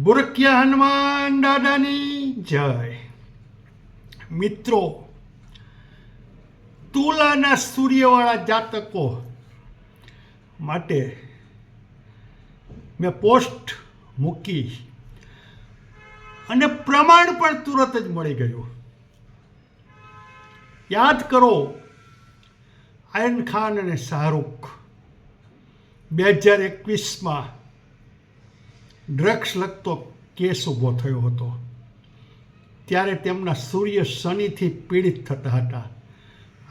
બુરકિયા હનુમાન દાદાની જય. મિત્રો, તુલાના સૂર્યવાળા જાતકો માટે મેં પોસ્ટ મૂકી અને પ્રમાણ પણ તુરત જ મળી ગયું. યાદ કરો, આયન ખાન અને શાહરૂખ બે હજાર એકવીસમાં ડ્રગ્સ લગતો કેસ ઊભો થયો હતો. ત્યારે તેમના સૂર્ય શનિથી પીડિત થતા હતા.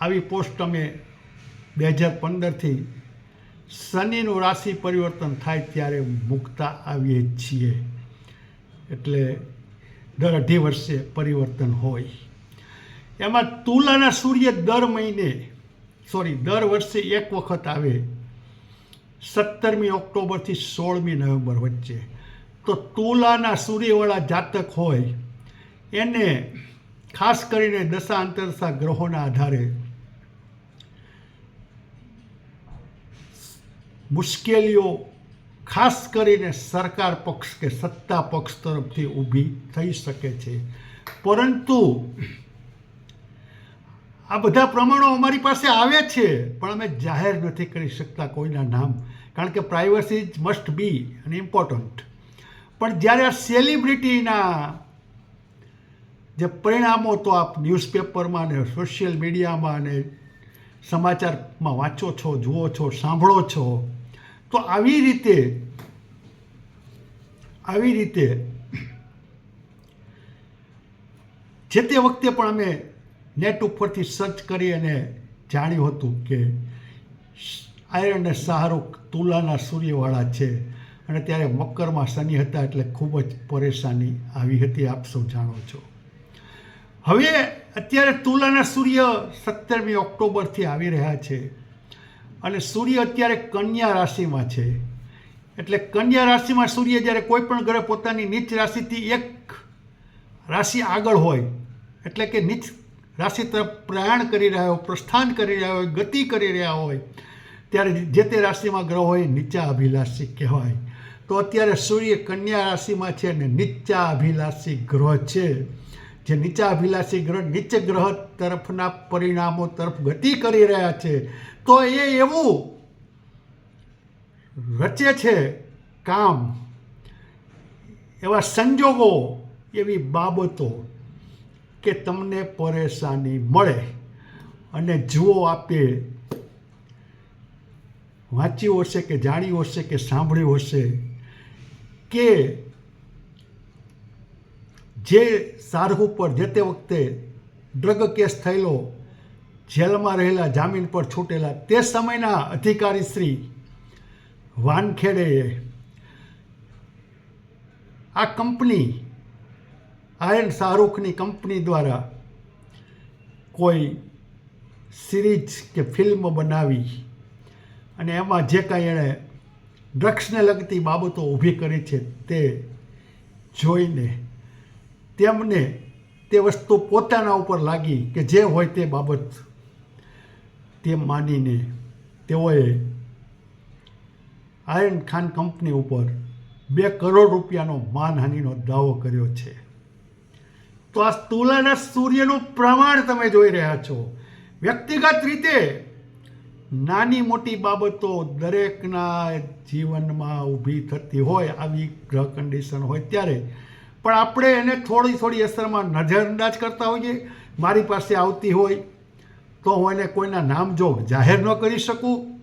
આવી પોસ્ટ અમે બે હજાર પંદરથી શનિનું રાશિ પરિવર્તન થાય ત્યારે મૂકતા આવીએ છીએ. એટલે દર અઢી વર્ષે પરિવર્તન હોય. એમાં તુલાના સૂર્ય દર મહિને સોરી દર વર્ષે એક વખત આવે. સત્તરમી ઓક્ટોબરથી સોળમી નવેમ્બર વચ્ચે. તો તુલાના સૂર્યવાળા જાતક હોય, એને ખાસ કરીને દશા અંતરદશા ગ્રહોના આધારે મુશ્કેલીઓ ખાસ કરીને સરકાર પક્ષ કે સત્તા પક્ષ તરફથી ઊભી થઈ શકે છે. પરંતુ આ બધા પ્રમાણો અમારી પાસે આવે છે, પણ અમે જાહેર નથી કરી શકતા કોઈના નામ, કારણ કે પ્રાઇવસી ઇઝ મસ્ટ બી અને ઇમ્પોર્ટન્ટ પણ જ્યારે આ સેલિબ્રિટીના જે પરિણામો તો આપ ન્યૂઝપેપરમાં ને સોશિયલ મીડિયામાં ને સમાચારમાં વાંચો છો, જુઓ છો, સાંભળો છો, તો આવી રીતે આવી રીતે જે તે વખતે પણ અમે નેટ ઉપરથી સર્ચ કરી અને જાણ્યું હતું કે આયરન અને શાહરૂખ તુલાના સૂર્યવાળા છે. અને ત્યારે મકરમાં શનિ હતા એટલે ખૂબ જ પરેશાની આવી હતી, આપ સૌ જાણો છો. હવે અત્યારે તુલાના સૂર્ય સત્તરમી ઓક્ટોબરથી આવી રહ્યા છે અને સૂર્ય અત્યારે કન્યા રાશિમાં છે. એટલે કન્યા રાશિમાં સૂર્ય જ્યારે કોઈ પણ ગ્રહ પોતાની નીચ રાશિથી એક રાશિ આગળ હોય, એટલે કે નીચ રાશિ તરફ પ્રયાણ કરી રહ્યા હોય પ્રસ્થાન કરી રહ્યા હોય, ગતિ કરી રહ્યા હોય, ત્યારે જે તે રાશિમાં ગ્રહ હોય નીચા અભિલાષી કહેવાય. તો અત્યારે સૂર્ય કન્યા રાશિમાં છે અને નીચા અભિલાષી ગ્રહ છે. જે નીચા અભિલાષી ગ્રહ નીચે ગ્રહ તરફના પરિણામો તરફ ગતિ કરી રહ્યા છે. તો એ એવું રચે છે કામ, એવા સંજોગો, એવી બાબતો કે તમને પરેશાની મળે અને જુઓ આપે, વાંચ્યું હશે કે જાણ્યું હશે કે સાંભળ્યું હશે. કે જે શાહરૂખ ઉપર જે તે વખતે ડ્રગ કેસ થયેલો, જેલમાં રહેલા, જામીન પર છૂટેલા, તે સમયના અધિકારી શ્રી વાનખેડેએ આ કંપની, આયન શાહરૂખની કંપની દ્વારા કોઈ સિરીઝ કે ફિલ્મ બનાવી અને એમાં જે કાંઈ એણે ડ્રગ્સને લગતી બાબતો ઊભી કરી છે તે જોઈને તેમને તે વસ્તુ પોતાના ઉપર લાગી કે જે હોય તે બાબત તે માનીને તેઓએ આયન ખાન કંપની ઉપર બે કરોડ રૂપિયાનો માનહાનિનો દાવો કર્યો છે. તો આ તુલાના સૂર્યનું પ્રમાણ તમે જોઈ રહ્યા છો. વ્યક્તિગત રીતે નાની મોટી બાબતો દરેકના જીવનમાં ઊભી થતી હોય આવી ગ્રહ કન્ડિશન હોય ત્યારે. પણ આપણે એને થોડી થોડી અસરમાં નજરઅંદાજ કરતા હોઈએ. મારી પાસે આવતી હોય તો હું એને કોઈના નામ જો જાહેર ન કરી શકું.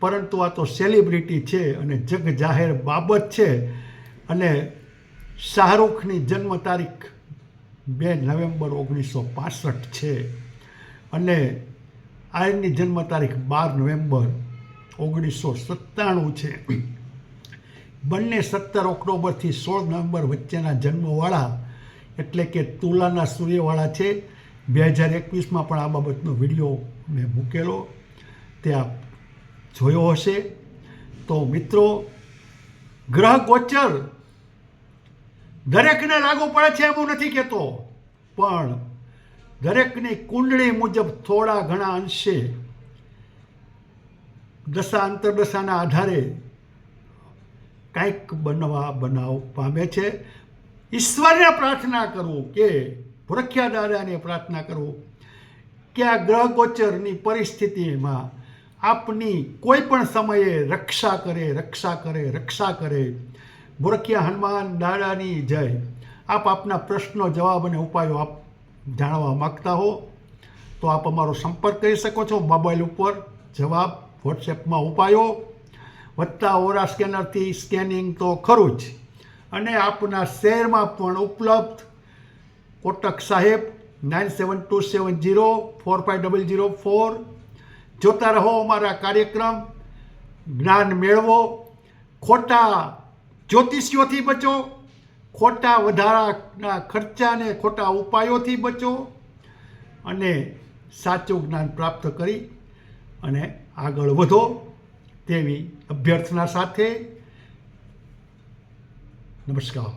પરંતુ આ તો સેલિબ્રિટી છે અને જગ જાહેર બાબત છે. અને શાહરૂખની જન્મ તારીખ બે નવેમ્બર ઓગણીસો પાસઠ છે. અને આયનની જન્મ તારીખ બાર નવેમ્બર ઓગણીસો સત્તાણું છે. બંને સત્તર ઓક્ટોબરથી સોળ નવેમ્બર વચ્ચેના જન્મવાળા એટલે કે તુલાના સૂર્યવાળા છે. બે હજાર એકવીસમાં પણ આ બાબતનો વીડિયો મેં મૂકેલો. તે આપ જોયો હશે. તો મિત્રો, ગ્રહ ગોચર દરેકને લાગુ પડે છે એવું નથી કહેતો. પણ દરેકની કુંડળી મુજબ થોડા ઘણા અંશે દશા અંતરદશાના આધારે કાંઈક બનવા બનાવ પામે છે. ઈશ્વરને પ્રાર્થના કરવું કે ભૂરખ્યા દાદાને પ્રાર્થના કરવું કે આ ગ્રહ ગોચરની પરિસ્થિતિમાં આપની કોઈ પણ સમયે રક્ષા કરે રક્ષા કરે રક્ષા કરે. ભૂરખિયા હનુમાન દાદાની જય. આપ આપના પ્રશ્નો, જવાબ અને ઉપાયો આપ જાણવા માગતા હો, તો આપ અમારો સંપર્ક કરી શકો છો. મોબાઈલ ઉપર જવાબ, વોટ્સએપમાં ઉપાયો. વત્તા ઓરા સ્કેનરથી સ્કેનિંગ તો ખરું જ. અને આપના શહેરમાં પણ ઉપલબ્ધ Kotak Saheb, nine seven two seven zero four five double zero four. જોતા રહો અમારા કાર્યક્રમ, જ્ઞાન મેળવો. ખોટા જ્યોતિષીઓથી બચો. ખોટા વધારાના ખર્ચાને ખોટા ઉપાયોથી બચો અને સાચું જ્ઞાન પ્રાપ્ત કરી અને આગળ વધો તેવી અભ્યર્થના સાથે નમસ્કાર.